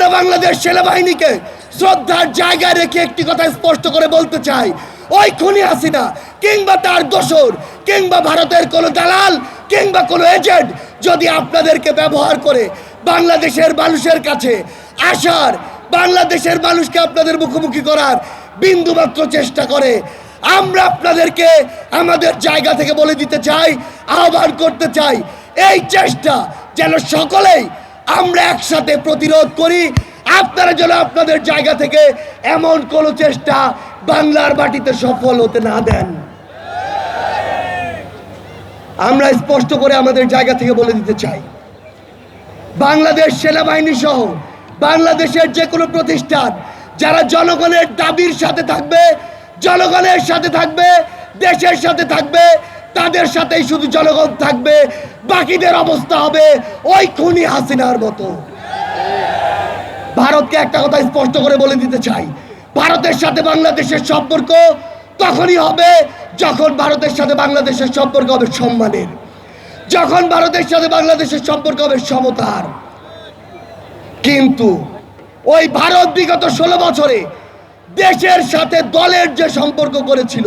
আমরা বাংলাদেশ সেনাবাহিনীকে শ্রদ্ধার জায়গায় রেখে একটি কথা স্পষ্ট করে বলতে চাই। ওই খুনি হাসিনা, কিংবা তার দোসর কিংবা ভারতের কোনো দালাল, কিংবা কোনো এজেন্ট যদি আপনাদেরকে ব্যবহার করে বাংলাদেশের মানুষের কাছে আসার, বাংলাদেশের মানুষকে আপনাদের মুখোমুখি করার বিন্দুমাত্র চেষ্টা করে, আমরা আপনাদেরকে আমাদের জায়গা থেকে বলে দিতে চাই, আহ্বান করতে চাই, এই চেষ্টা যেন সকলেই আমরা একসাথে প্রতিরোধ করি। আপনারা যেন আপনাদের জায়গা থেকে এমন কোনো চেষ্টা বাংলার মাটিতে সফল হতে না দেন। আমরা স্পষ্ট করে আমাদের জায়গা থেকে বলে দিতে চাই। বাংলাদেশ সেনাবাহিনী সহ বাংলাদেশের যে কোনো প্রতিষ্ঠান, যারা জনগণের দাবির সাথে থাকবে, জনগণের সাথে থাকবে, দেশের সাথে থাকবে তাদের সাথেই শুধু জনগণ থাকবে, বাকিদের অবস্থা হবে ওই খুনি হাসিনার মতো। ভারতকে একটা কথা স্পষ্ট করে বলে দিতে চাই, ভারতের সাথে বাংলাদেশের সম্পর্ক তখনই হবে যখন ভারতের সাথে বাংলাদেশের সম্পর্ক হবে সম্মানের। যখন ভারতের সাথে বাংলাদেশের সম্পর্ক হবে সমতার। কিন্তু ওই ভারত বিগত ষোলো বছরে দেশের সাথে দলের যে সম্পর্ক করেছিল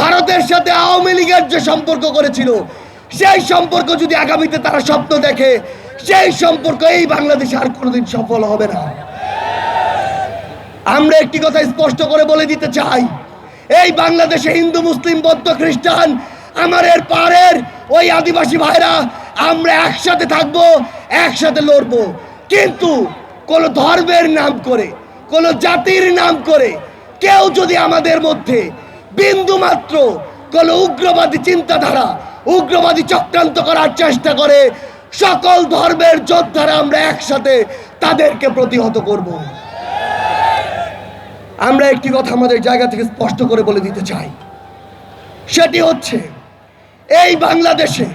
ভারতের সাথে আওয়ামী লীগের যে সম্পর্ক করেছিল, সেই সম্পর্ক যদি আগামীতে তারা স্বপ্ন দেখে, সেই সম্পর্ক এই বাংলাদেশে আর কোনোদিন সফল হবে না। আমরা একটি কথা স্পষ্ট করে বলে দিতে চাই, এই বাংলাদেশে হিন্দু, মুসলিম, বৌদ্ধ, খ্রিস্টান, আমার এর পারের ওই আদিবাসী ভাইরা, আমরা একসাথে থাকব, একসাথে লড়বো। কিন্তু কোন ধর্মের নাম করে, কোন জাতির নাম করে, কেউ যদি আমাদের মধ্যে বিন্দু মাত্র। কোন উগ্রবাদী চিন্তাধারা, উগ্রবাদী চক্রান্ত করার চেষ্টা করে। সকল ধর্মের যোদ্ধারা আমরা একসাথে তাদেরকে প্রতিহত করব। আমরা একটি কথা আমাদের জায়গা থেকে স্পষ্ট করে বলে দিতে চাই। সেটি হচ্ছে, এই বাংলাদেশে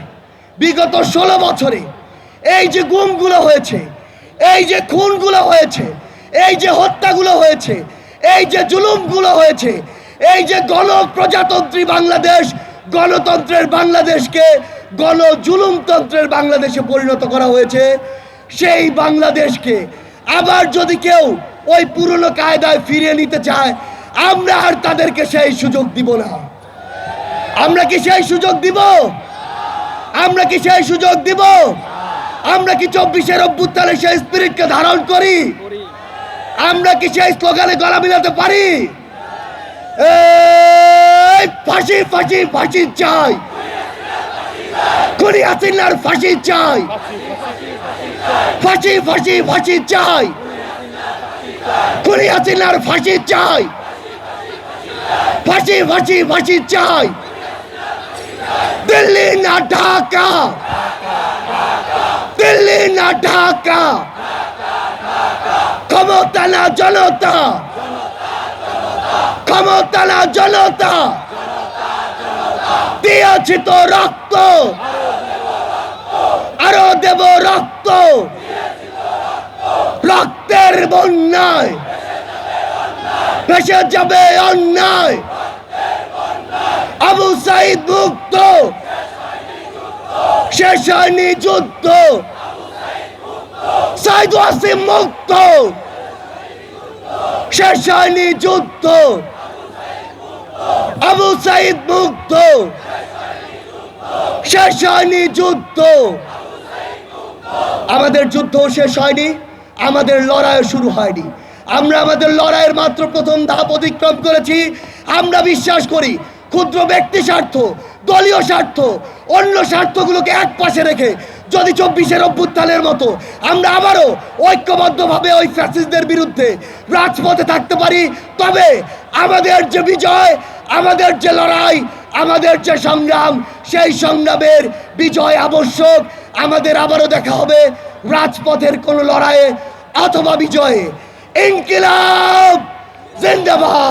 বিগত ষোলো বছরে এই যে গুমগুলো হয়েছে, এই যে খুনগুলো হয়েছে, এই যে হত্যাগুলো হয়েছে, এই যে জুলুমগুলো হয়েছে এই যে গণপ্রজাতন্ত্রী বাংলাদেশ, গণতন্ত্রের বাংলাদেশকে গণ জুলুমতন্ত্রের বাংলাদেশে পরিণত করা হয়েছে, সেই বাংলাদেশকে আবার যদি কেউ ওই পুরনো কায়দায় ফিরিয়ে নিতে চায়, আমরা আর তাদেরকে সেই সুযোগ দিব না। আমরা কি সেই সুযোগ দিব? আমরা কি সেই সুযোগ দিব? আমরা কি চব্বিশের অভ্যুত্থানে সেই স্পিরিটকে ধারণ করি? আমরা কি সেই স্লোগানে গলা মিলাতে পারি? এই ফাঁসি ফাঁসি ফাঁসি চাই। খুনি হাসিনার ফাঁসি চাই। ফাঁসি ফাঁসি ফাঁসি চাই। খুনি হাসিনার ফাঁসি চাই। ফাঁসি ফাঁসি ফাঁসি চাই। দিল্লি না ঢাকা। দিল্লি না ঢাকা। ক্ষমতা না জনতা। ক্ষমতা না জনতা। দিয়েছি তো রক্ত। আরও দেব রক্ত। রক্তের বন্যায় ভেসে যাবে অন্যায়। আবু সাইদ মুক্ত। শেষ হয়নি যুদ্ধ। সাইদ ওয়াসিম মুক্ত। শেষ হয়নি যুদ্ধ। আবু সাইদ মুক্ত। শেষ হয়নি যুদ্ধ। আমাদের যুদ্ধ শেষ হয়নি, আমাদের লড়াই শুরু হয়নি। আমরা আমাদের লড়াইয়ের মাত্র প্রথম ধাপ অতিক্রম করেছি। আমরা বিশ্বাস করি, ক্ষুদ্র ব্যক্তি স্বার্থ, দলীয় স্বার্থ, অন্য স্বার্থগুলোকে এক পাশে রেখে যদি চব্বিশের অভ্যুত্থানের মতো আমরা আবারও ঐক্যবদ্ধভাবে ওই ফ্যাসিস্টদের বিরুদ্ধে রাজপথে থাকতে পারি, তবে আমাদের যে বিজয় আমাদের যে লড়াই, আমাদের যে সংগ্রাম, সেই সংগ্রামের বিজয় আবশ্যক। আমাদের আবারও দেখা হবে রাজপথের কোনো লড়াইয়ে অথবা বিজয়ে। ইনকিলাব! জিন্দাবাদ!